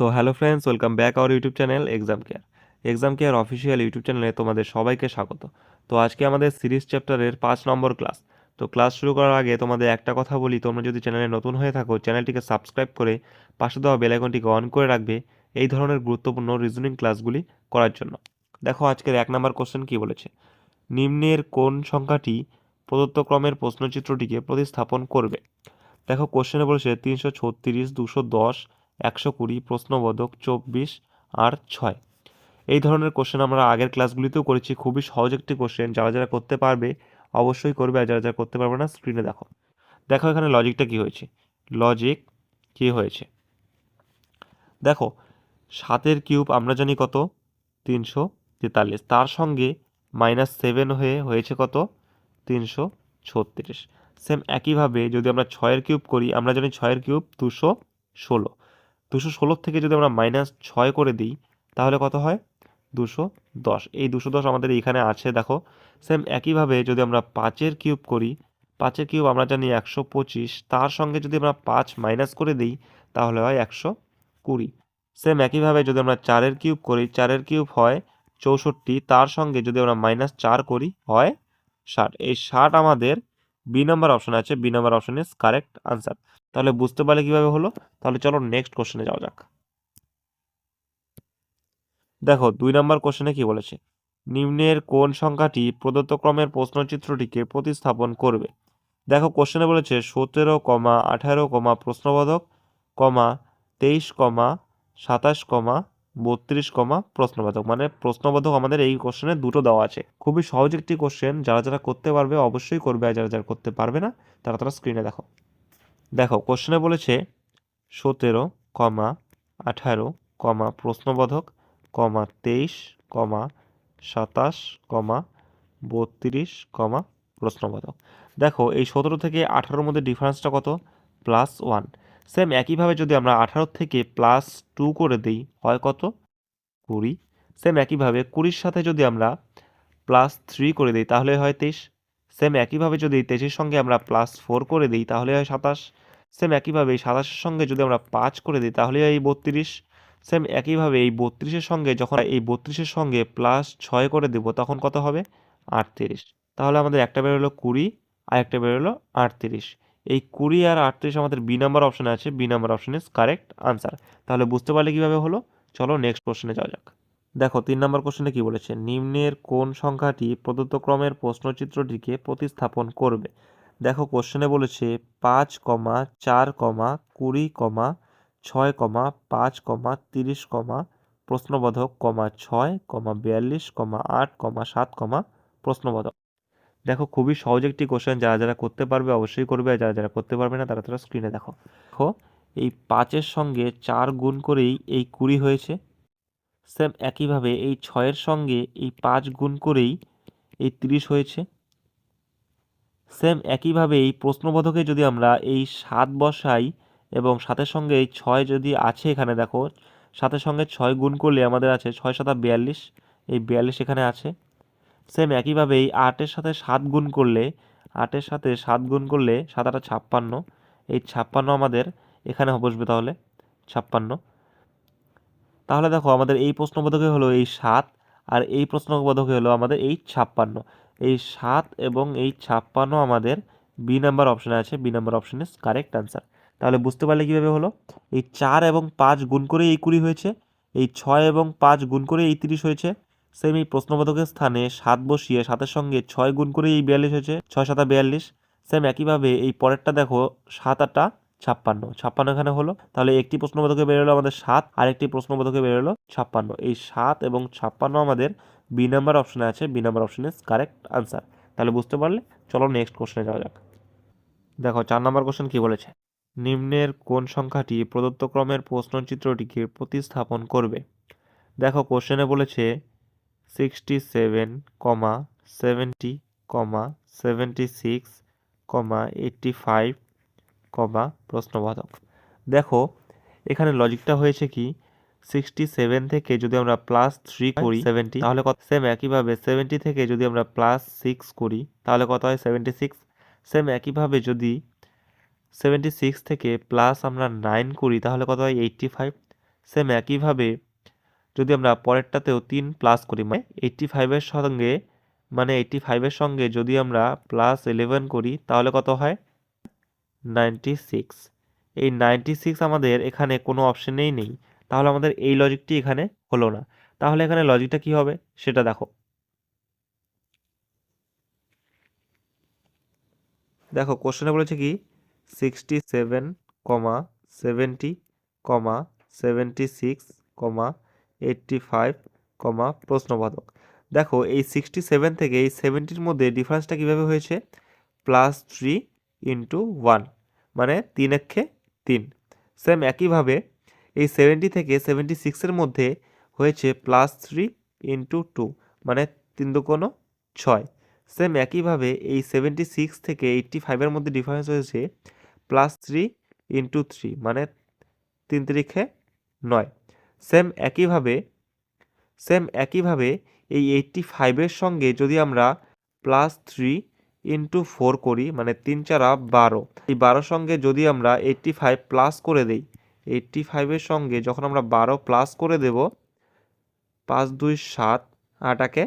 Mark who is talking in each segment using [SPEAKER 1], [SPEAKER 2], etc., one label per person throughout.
[SPEAKER 1] তো hello friends, welcome back our YouTube channel exam care. Exam care official YouTube চ্যানেলে তোমাদের সবাইকে স্বাগত। তো আজকে আমাদের সিরিজ চ্যাপ্টারের পাঁচ নম্বর ক্লাস। তো ক্লাস শুরু করার আগে তোমাদের একটা কথা বলি, তোমরা যদি চ্যানেলে নতুন হয়ে থাকো, চ্যানেলটিকে সাবস্ক্রাইব করে পাশে দেওয়া বেলাইকনটিকে অন করে রাখবে এই ধরনের গুরুত্বপূর্ণ রিজনিং ক্লাসগুলি করার জন্য। দেখো, আজকের এক নম্বর কোশ্চেন কী বলেছে? নিম্নের কোন সংখ্যাটি প্রদত্ত ক্রমের প্রশ্নচিত্রটিকে প্রতিস্থাপন করবে? দেখো কোশ্চেনে বলেছে তিনশো ছত্রিশ, দুশো দশ একশো কুড়ি, প্রশ্নবোধক, চব্বিশ আর ছয়। এই ধরনের কোশ্চেন আমরা আগের ক্লাসগুলিতেও করেছি। খুবই সহজ একটি কোশ্চেন যারা যারা করতে পারবে, অবশ্যই করবে। আর যারা যারা করতে পারবে না স্ক্রিনে দেখো। দেখো এখানে লজিকটা কি হয়েছে? লজিক কি হয়েছে? দেখো, সাতের কিউব আমরা জানি কত? তিনশো তেতাল্লিশ। তার সঙ্গে মাইনাস সেভেন হয়ে হয়েছে কত? তিনশো ছত্রিশ। সেম একইভাবে যদি আমরা ছয়ের কিউব করি, আমরা জানি ছয়ের কিউব দুশো ষোলো। দুশো থেকে যদি আমরা মাইনাস ছয় করে দিই, তাহলে কত হয়? দুশো দশ। এই দুশো দশ আমাদের এইখানে আছে, দেখো। সেম একইভাবে যদি আমরা পাঁচের কিউব করি, পাঁচের কিউব আমরা জানি একশো পঁচিশ। তার সঙ্গে যদি আমরা পাঁচ মাইনাস করে দিই, তাহলে হয় একশো কুড়ি। সেম একইভাবে যদি আমরা চারের কিউব করি, চারের কিউব হয় চৌষট্টি। তার সঙ্গে যদি আমরা মাইনাস চার করি, হয় ষাট। এই ষাট আমাদের বি নম্বর অপশন আছে। B number option is correct answer তাহলে বুঝতে পারলে কীভাবে হলো? তাহলে চলো নেক্সট কোশ্চেনে যাওয়া যাক। দেখো, দুই নম্বর কোশ্চেনে কি বলেছে? নিম্নের কোন সংখ্যাটি প্রদত্ত ক্রমের প্রশ্নচিত্রটিকে প্রতিস্থাপন করবে? দেখো কোশ্চেনে বলেছে সতেরো কমা আঠারো কমা প্রশ্নবোধক কমা তেইশ কমা সাতাশ কমা বত্রিশ কমা প্রশ্নবোধক মানে প্রশ্নবোধক আমাদের এই কোশ্চেনে দুটো দেওয়া আছে। খুবই সহজ একটি কোশ্চেন যারা যারা করতে পারবে অবশ্যই করবে, আর যারা যারা করতে পারবে না, তারা তারা স্ক্রিনে দেখো। দেখো কোশ্চেনে বলেছে, সতেরো, কমা, আঠারো, কমা প্রশ্নবোধক, কমা তেইশ, কমা সাতাশ, কমা বত্রিশ, কমা প্রশ্নবোধক। দেখো, এই সতেরো থেকে আঠারোর মধ্যে ডিফারেন্সটা কত? প্লাস ওয়ান সেম একইভাবে যদি আমরা আঠারো থেকে প্লাস টু করে দিই, হয় কত? কুড়ি। সেম একইভাবে কুড়ির সাথে যদি আমরা প্লাস থ্রি করে দিই, তাহলে হয় তেইশ। সেম একইভাবে যদি তেইশের সঙ্গে আমরা প্লাস ফোর করে দিই, তাহলে হয় সাতাশ। সেম একইভাবে এই সাতাশের সঙ্গে যদি আমরা পাঁচ করে দিই তাহলে এই বত্রিশ। সেম একইভাবে এই বত্রিশের সঙ্গে যখন এই বত্রিশের সঙ্গে প্লাস ছয় করে দেব, তখন কত হবে? আটত্রিশ। তাহলে আমাদের একটা বেরোলো কুড়ি, আর একটা বেরোলো আটত্রিশ। এই কুড়ি আর আটত্রিশ আমাদের বি নাম্বার অপশানে আছে। B number option is correct answer তাহলে বুঝতে পারলে কীভাবে হলো? চলো নেক্সট কোশ্চেনে যাওয়া যাক। দেখো, তিন নম্বর কোশ্চেনে কি বলেছে? নিম্নের কোন সংখ্যাটি প্রদত্ত ক্রমের প্রশ্নচিত্রটিকে প্রতিস্থাপন করবে? দেখো কোশ্চেনে বলেছে পাঁচ কমা চার কমা কুড়ি কমা ছয় কমা পাঁচ কমা তিরিশ কমা প্রশ্নবোধক কমা ছয় কমা বিয়াল্লিশ কমা আট কমা সাত কমা প্রশ্নবোধক। দেখো খুবই সহজ একটি কোশ্চেন যারা যারা করতে পারবে অবশ্যই করবে যারা যারা করতে পারবে না তারা তারা স্ক্রিনে দেখো। দেখো, এই পাঁচের সঙ্গে চার গুণ করেই এই কুড়ি হয়েছে। সেম একইভাবে এই ছয়ের সঙ্গে এই পাঁচ গুণ করেই এই তিরিশ হয়েছে। সেম একইভাবে এই প্রশ্নবোধকে যদি আমরা এই সাত বসাই এবং সাতের সঙ্গে এই ছয় যদি আছে এখানে, দেখো, সাতের সঙ্গে ছয় গুণ করলে আমাদের আছে ছয় সাতা বিয়াল্লিশ, এই বিয়াল্লিশ এখানে আছে। সেম একইভাবে এই আটের সাথে সাত গুণ করলে, আটের সাথে সাত গুণ করলে সাত আটা ছাপ্পান্ন, এই ছাপ্পান্ন আমাদের এখানে বসবে তাহলে, ছাপ্পান্ন। তাহলে দেখো আমাদের এই প্রশ্নবোধকে হলো এই সাত আর এই প্রশ্নবোধকে হলো আমাদের এই ছাপ্পান্ন। এই সাত এবং এই ছাপ্পান্ন আমাদের বি নাম্বার অপশানে আছে। B number option is correct answer তাহলে বুঝতে পারলে কীভাবে হলো? এই চার এবং পাঁচ গুণ করে এই কুড়ি হয়েছে, এই ছয় এবং পাঁচ গুণ করে এই তিরিশ হয়েছে। সেম এই প্রশ্নবোধকের স্থানে সাত বসিয়ে সাতের সঙ্গে ছয় গুণ করে এই বিয়াল্লিশ হয়েছে, ছয় সাতা বিয়াল্লিশ। সেম একইভাবে এই পরেরটা দেখো, সাত আটটা ছাপ্পান্ন। ছাপ্পান্ন এখানে হলো। তাহলে একটি প্রশ্নবোধকে বেরোলো আমাদের সাত আর একটি প্রশ্নবোধকে বেরোলো ছাপ্পান্ন। এই সাত এবং ছাপ্পান্ন আমাদের বি নাম্বার অপশানে আছে B number option is correct answer তাহলে বুঝতে পারলে চলো নেক্সট কোশ্চেনে যাওয়া যাক। দেখো, চার নাম্বার কোশ্চেন কি বলেছে? নিম্নের কোন সংখ্যাটি প্রদত্ত ক্রমের প্রশ্নচিত্রটিকে প্রতিস্থাপন করবে? দেখো কোশ্চেনে বলেছে sixty seven comma seventy comma seventy six comma eighty five comma প্রশ্নবোধক দেখো, এখানে লজিকটা হয়েছে কি? সিক্সটি সেভেন থেকে যদি আমরা প্লাস থ্রি করি সেভেন্টি তাহলে কত? সেম একইভাবে সেভেন্টি থেকে যদি আমরা প্লাস সিক্স করি তাহলে কত হয়? সেভেন্টি সিক্স সেম একইভাবে যদি সেভেন্টি সিক্স থেকে প্লাস আমরা নাইন করি তাহলে কত হয়? এইট্টি ফাইভ সেম একইভাবে যদি আমরা পরেরটাতেও তিন প্লাস করি মানে এইট্টি ফাইভের সঙ্গে মানে এইট্টি ফাইভের সঙ্গে যদি আমরা প্লাস ইলেভেন করি তাহলে কত হয়? নাইনটি সিক্স এই নাইনটি সিক্স আমাদের এখানে কোনো অপশনেই নেই। তাহলে আমাদের এই লজিকটি এখানে হলো না। তাহলে এখানে লজিকটা কি হবে? সেটা দেখো। দেখো কোশ্চেনে বলেছে কি? Sixty seven comma seventy comma seventy six comma eighty five comma প্রশ্নবাদক দেখো, এই সিক্সটি সেভেন থেকে এই সেভেন্টির মধ্যে ডিফারেন্সটা কীভাবে হয়েছে? প্লাস থ্রি ইন্টু ওয়ান মানে তিন এক্ষে তিন। সেম একইভাবে এই সেভেন্টি থেকে সেভেন্টি সিক্সের মধ্যে হয়েছে প্লাস থ্রি ইন্টু টু মানে তিন দুকোনো ছয়। সেম একইভাবে এই সেভেন্টি সিক্স থেকে এইট্টি ফাইভের মধ্যে ডিফারেন্স হয়েছে প্লাস থ্রি ইন্টু থ্রি মানে তিন তারিখে নয়। সেম একইভাবে সেম একইভাবে এই এইট্টি ফাইভের সঙ্গে যদি আমরা প্লাস থ্রি ইন্টু ফোর করি মানে তিন চারা বারো, এই বারোর সঙ্গে যদি আমরা এইট্টি ফাইভ প্লাস করে দেই এইট্টি ফাইভের সঙ্গে যখন আমরা বারো প্লাস করে দেব, পাঁচ, দুই, সাত আটাকে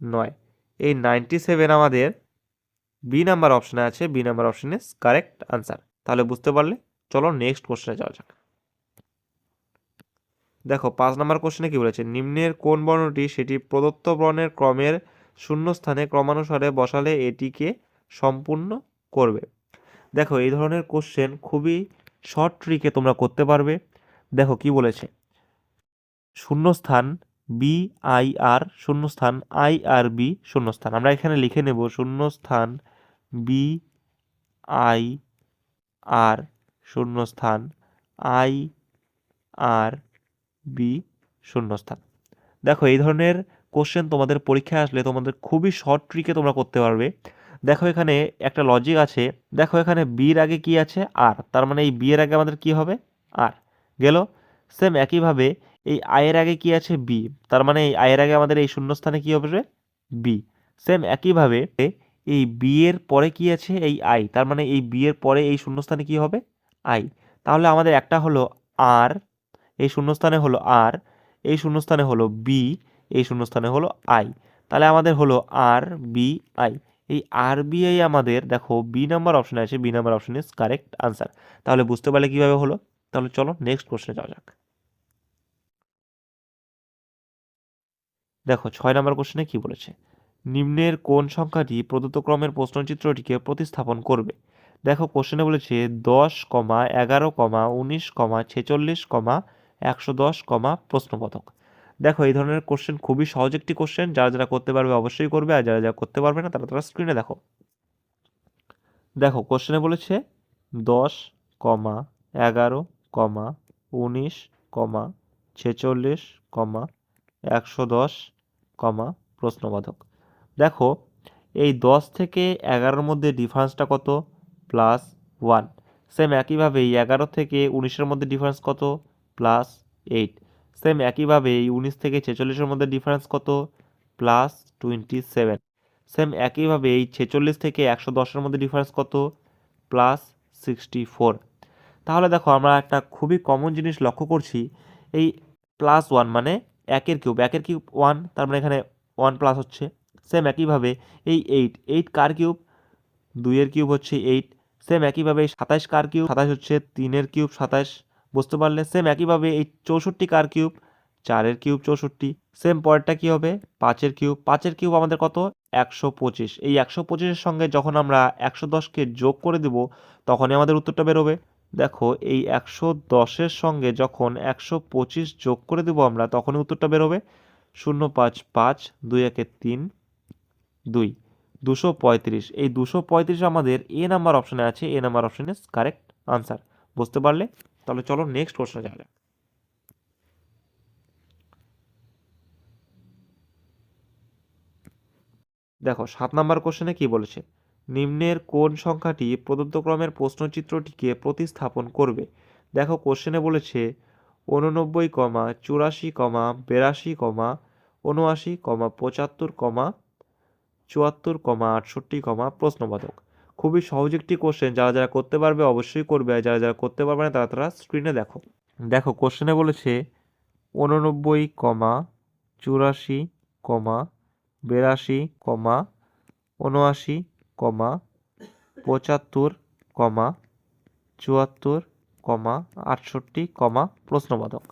[SPEAKER 1] নয়। এই নাইনটি সেভেন আমাদের বি নাম্বার অপশানে আছে B number option correct answer তাহলে বুঝতে পারলে চলো নেক্সট কোশ্চেনে যাওয়া যাক। দেখো, পাঁচ নাম্বার কোশ্চেনে কি বলেছে? নিম্নের কোন বর্ণটি সেটি প্রদত্ত বর্ণের ক্রমের শূন্যস্থানে ক্রমানুসারে বসালে এটিকে সম্পূর্ণ করবে। দেখো, এই ধরনের কোশ্চেন খুবই শর্ট ট্রিকে তোমরা করতে পারবে। দেখো কি বলেছে। শূন্যস্থান বি আই আর শূন্যস্থান আই আর বি শূন্যস্থান। আমরা এখানে লিখে নেব শূন্যস্থান বি আই আর শূন্যস্থান আই আর বি শূন্যস্থান। দেখো এই ধরনের কোশ্চেন তোমাদের পরীক্ষায় আসলে তোমাদের খুবই শর্ট ট্রিকে তোমরা করতে পারবে। দেখো এখানে একটা লজিক আছে। দেখো এখানে বির আগে কি আছে? আর তার মানে এই বিয়ের আগে আমাদের কি হবে? আর গেল? সেম একইভাবে এই আয়ের আগে কি আছে? বি তার মানে এই আয়ের আগে আমাদের এই শূন্যস্থানে কি হবে বি সেম একইভাবে এই বিয়ের পরে কি আছে? এই আই তার মানে এই বিয়ের পরে এই শূন্যস্থানে কি হবে? আই তাহলে আমাদের একটা হলো আর এই শূন্যস্থানে হলো আর এই শূন্যস্থানে হলো বি এই শূন্যস্থানে হলো আই তাহলে আমাদের হলো আর বি আই এই আরবিআই আমাদের, দেখো বি নাম্বার অপশানে আছে B number option is correct answer তাহলে বুঝতে পারলে কীভাবে হলো? তাহলে চলো নেক্সট কোশ্চেনে যাওয়া যাক। দেখো, ছয় নম্বর কোশ্চেনে কি বলেছে? নিম্নের কোন সংখ্যাটি প্রদত্ত ক্রমের প্রশ্নচিত্রটিকে প্রতিস্থাপন করবে? দেখো কোশ্চেনে বলেছে দশ কমা এগারো কমা উনিশ কমা ছেচল্লিশ কমা একশো দশ কমা প্রশ্নবোধক। দেখো, এই ধরনের কোশ্চেন খুবই সহজ একটি কোশ্চেন যারা যারা করতে পারবে অবশ্যই করবে, আর যারা যারা করতে পারবে না, তারা তারা স্ক্রিনে দেখো। দেখো কোশ্চেনে বলেছে, দশ, কমা, এগারো, কমা, উনিশ, কমা, ছেচল্লিশ, কমা, একশো দশ, কমা, প্রশ্নবোধক। দেখো, এই দশ থেকে এগারোর মধ্যে ডিফারেন্সটা কত? প্লাস ওয়ান সেম একইভাবে এই এগারো থেকে উনিশের মধ্যে ডিফারেন্স কত? প্লাস এইট সেম একইভাবে এই উনিশ থেকে ছেচল্লিশের মধ্যে ডিফারেন্স কত? প্লাস টোয়েন্টি সেভেন সেম একইভাবে এই ছেচল্লিশ থেকে একশো দশের মধ্যে ডিফারেন্স কত? প্লাস সিক্সটি ফোর তাহলে দেখো আমরা একটা খুবই কমন জিনিস লক্ষ্য করছি, এই প্লাস ওয়ান মানে একের কিউব একের কিউব ওয়ান তার মানে এখানে ওয়ান প্লাস হচ্ছে। সেম একইভাবে এই এইট এইট কার কিউব দুইয়ের কিউব হচ্ছে এইট সেম একইভাবে এই সাতাশ কার কিউব সাতাশ হচ্ছে তিনের কিউব সাতাশ। বুঝতে পারলে সেম একইভাবে এই চৌষট্টি কার কিউব চারের কিউব চৌষট্টি সেম পরেরটা কি হবে? পাঁচের কিউব পাঁচের কিউব আমাদের কত? একশো পঁচিশ। এই একশো পঁচিশের সঙ্গে যখন আমরা একশো দশকে যোগ করে দেব, তখনই আমাদের উত্তরটা বেরোবে দেখো, এই একশো দশের সঙ্গে যখন একশো পঁচিশ যোগ করে দেবো আমরা, তখনই উত্তরটা বেরোবে শূন্য পাঁচ পাঁচ, দুই একে তিন, দুই। দুশো পঁয়ত্রিশ। এই দুশো পঁয়ত্রিশ আমাদের এ নাম্বার অপশানে আছে। A number option correct answer বুঝতে পারলে? তাহলে চলো নেক্সট কোশ্চেনে যাওয়া যাক। দেখো, সাত নাম্বার কোশ্চেনে কি বলেছে? নিম্নের কোন সংখ্যাটি প্রদত্ত ক্রমের প্রশ্নচিত্রটিকে প্রতিস্থাপন করবে? দেখো কোশ্চেনে বলেছে, উননব্বই কমা চুরাশি কমা বিরাশি কমা উনআশি কমা পঁচাত্তর কমা চুয়াত্তর কমা আটষট্টি কমা প্রশ্নবোধক খুবই সহজ একটি কোশ্চেন যারা যারা করতে পারবে অবশ্যই করবে, আর যারা যারা করতে পারবে না তারা তারা স্ক্রিনে দেখো। দেখো কোশ্চেনে বলেছে উননব্বই কমা চুরাশি কমা বিরাশি কমা উনআশি কমা পঁচাত্তর কমা চুয়াত্তর কমা আটষট্টি কমা প্রশ্নবোধক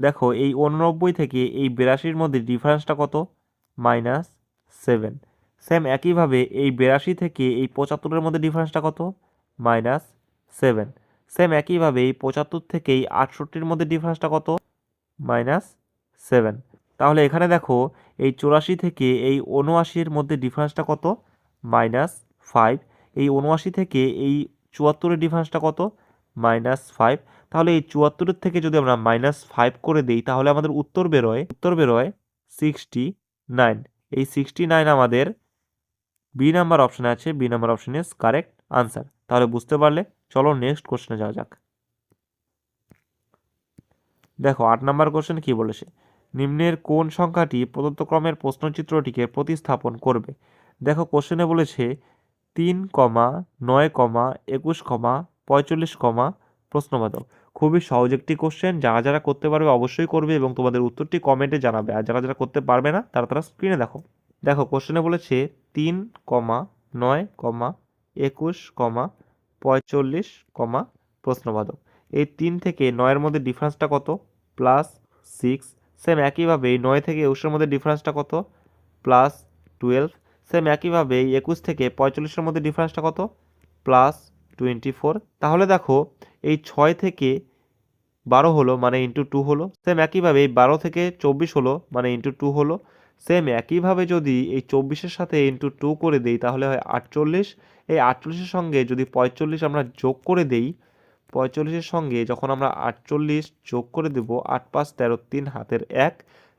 [SPEAKER 1] দেখো, এই উননব্বই থেকে এই বিরাশির মধ্যে ডিফারেন্সটা কত? মাইনাস সেভেন সেম একইভাবে এই বিরাশি থেকে এই পঁচাত্তরের মধ্যে ডিফারেন্সটা কত? মাইনাস সেভেন সেম একইভাবে এই পঁচাত্তর থেকে এই আটষট্টির মধ্যে ডিফারেন্সটা কত? মাইনাস সেভেন তাহলে এখানে দেখো, এই চুরাশি থেকে এই উনআশির মধ্যে ডিফারেন্সটা কত? মাইনাস ফাইভ এই উনআশি থেকে এই চুয়াত্তরের ডিফারেন্সটা কত? মাইনাস ফাইভ তাহলে এই চুয়াত্তরের থেকে যদি আমরা মাইনাস ফাইভ করে দিই, তাহলে আমাদের উত্তর বেরোয় উত্তর বেরোয় সিক্সটি নাইন এই সিক্সটি নাইন আমাদের বি নাম্বার অপশানে আছে B number option is correct answer তাহলে বুঝতে পারলে চলো নেক্সট কোশ্চেনে যাওয়া যাক। দেখো, আট নাম্বার কোশ্চেন কি বলেছে? নিম্নের কোন সংখ্যাটি প্রদত্ত ক্রমের প্রশ্নচিত্রটিকে প্রতিস্থাপন করবে? দেখো কোশ্চেনে বলেছে তিন কমা, নয় কমা, একুশ কমা, পঁয়তাল্লিশ কমা প্রশ্নবাদক। খুবই সহজ একটি কোশ্চেন যারা যারা করতে পারবে অবশ্যই করবে এবং তোমাদের উত্তরটি কমেন্টে জানাবে। আর যারা যারা করতে পারবে না, তারা তারা স্ক্রিনে দেখো। দেখো কোশ্চেনে বলেছে তিন কমা নয় কমা একুশ কমা পঁয়তাল্লিশ কমা প্রশ্নবাদক। এই তিন থেকে নয়ের মধ্যে ডিফারেন্সটা কত? প্লাস সিক্স সেম একইভাবে এই নয় থেকে একুশের মধ্যে ডিফারেন্সটা কত? প্লাস টুয়েলভ সেম একইভাবে এই একুশ থেকে পঁয়তাল্লিশের মধ্যে ডিফারেন্সটা কত? প্লাস টোয়েন্টি ফোর তাহলে দেখো, এই ছয় থেকে বারো হলো মানে ইন্টু টু হলো সেম একইভাবে এই বারো থেকে চব্বিশ হলো মানে ইন্টু টু হলো সেম একইভাবে যদি এই চব্বিশের সাথে ইন্টু টু করে দেই, তাহলে হয় আটচল্লিশ। এই আটচল্লিশের সঙ্গে যদি পঁয়তাল্লিশ আমরা যোগ করে দেই, পঁয়তাল্লিশের সঙ্গে যখন আমরা আটচল্লিশ যোগ করে দেব, আট পাঁচ তেরো তিন হাতের এক,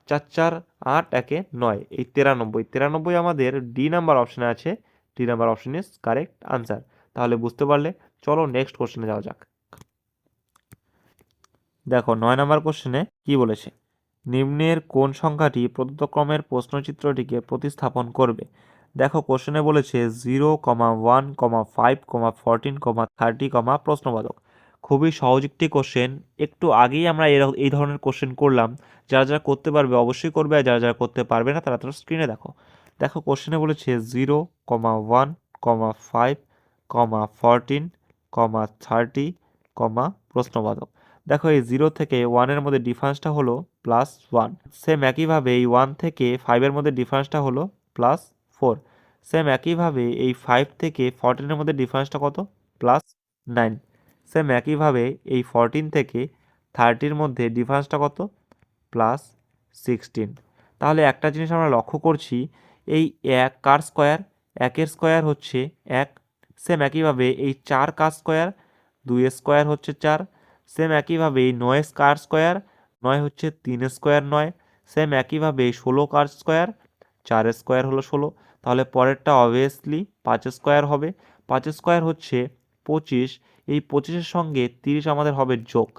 [SPEAKER 1] চার চার আট একে নয়। এই তিরানব্বই তিরানব্বই আমাদের ডি নাম্বার অপশানে আছে। D number option is correct answer তাহলে বুঝতে পারলে চলো নেক্সট কোশ্চেনে যাওয়া যাক। দেখো, নয় নাম্বার কোশ্চেনে কি বলেছে? নিম্নের কোন সংখ্যাটি প্রদত্ত ক্রমের প্রশ্নচিত্রটিকে প্রতিস্থাপন করবে? দেখো, কোশ্চেনে বলেছে zero comma one comma five comma fourteen comma thirty comma প্রশ্নবাদক। খুবই সহজ একটি কোশ্চেন। একটু আগেই আমরা এই ধরনের কোশ্চেন করলাম। যারা যারা করতে পারবে অবশ্যই করবে, আর যারা যারা করতে পারবে না, তারা তারা স্ক্রিনে দেখো। দেখো, কোশ্চেনে বলেছে zero comma one comma five comma fourteen comma thirty comma প্রশ্নবাদক। দেখো এই জিরো থেকে ওয়ানের মধ্যে ডিফারেন্সটা হলো প্লাস ওয়ান সেম একইভাবে এই ওয়ান থেকে ফাইভের মধ্যে ডিফারেন্সটা হলো প্লাস ফোর সেম একইভাবে এই ফাইভ থেকে ফোরটিনের মধ্যে ডিফারেন্সটা কত? প্লাস নাইন সেম একইভাবে এই ফরটিন থেকে থার্টির মধ্যে ডিফারেন্সটা কত? প্লাস সিক্সটিন তাহলে একটা জিনিস আমরা লক্ষ্য করছি, এই এক কার স্কোয়ার একের স্কোয়ার হচ্ছে এক। সেম একইভাবে এই চার কার স্কোয়ার দুই স্কোয়ার হচ্ছে চার। সেম একইভাবে এই নয় কার স্কোয়ার নয় হচ্ছে তিন স্কোয়ার নয়। সেম একইভাবে ষোলো কার স্কোয়ার চার স্কোয়ার হলো ষোলো। তাহলে পরেরটা অবভিয়াসলি পাঁচ স্কোয়ার হবে। পাঁচ স্কোয়ার হচ্ছে পঁচিশ। এই পঁচিশের সঙ্গে তিরিশ আমাদের হবে যোগ।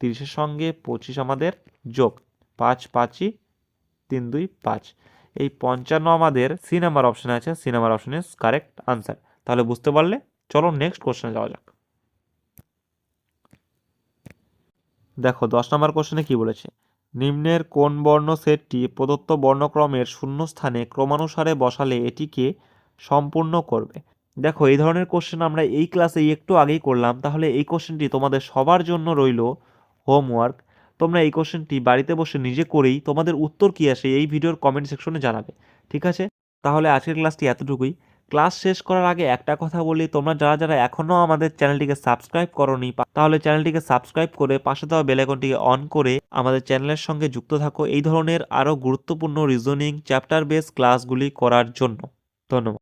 [SPEAKER 1] তিরিশের সঙ্গে পঁচিশ আমাদের যোগ। পাঁচ পাঁচই তিন দুই পাঁচ। এই পঞ্চান্ন আমাদের সি নাম্বার অপশানে আছে। C number option correct answer তাহলে বুঝতে পারলে চলো নেক্সট কোশ্চেনে যাওয়া যাক। দেখো, দশ নম্বর কোশ্চেনে কি বলেছে? নিম্নের কোন বর্ণ সেটটি প্রদত্ত বর্ণক্রমের শূন্যস্থানে ক্রমানুসারে বসালে এটিকে সম্পূর্ণ করবে? দেখো, এই ধরনের কোশ্চেন আমরা এই ক্লাসে একটু আগেই করলাম, তাহলে এই কোশ্চেনটি তোমাদের সবার জন্য রইল হোমওয়ার্ক তোমরা এই কোশ্চেনটি বাড়িতে বসে নিজে করেই তোমাদের উত্তর কী আসে এই ভিডিওর কমেন্ট সেকশনে জানাবে, ঠিক আছে? তাহলে আজকের ক্লাসটি এতটুকুই। ক্লাস শেষ করার আগে একটা কথা বলি, তোমরা যারা যারা এখনও আমাদের চ্যানেলটিকে সাবস্ক্রাইব করনি তাহলে চ্যানেলটিকে সাবস্ক্রাইব করে পাশে দেওয়া বেলাইকনটিকে অন করে আমাদের চ্যানেলের সঙ্গে যুক্ত থাকো। এই ধরনের আরও গুরুত্বপূর্ণ রিজনিং চ্যাপ্টার বেস ক্লাসগুলি করার জন্য। ধন্যবাদ।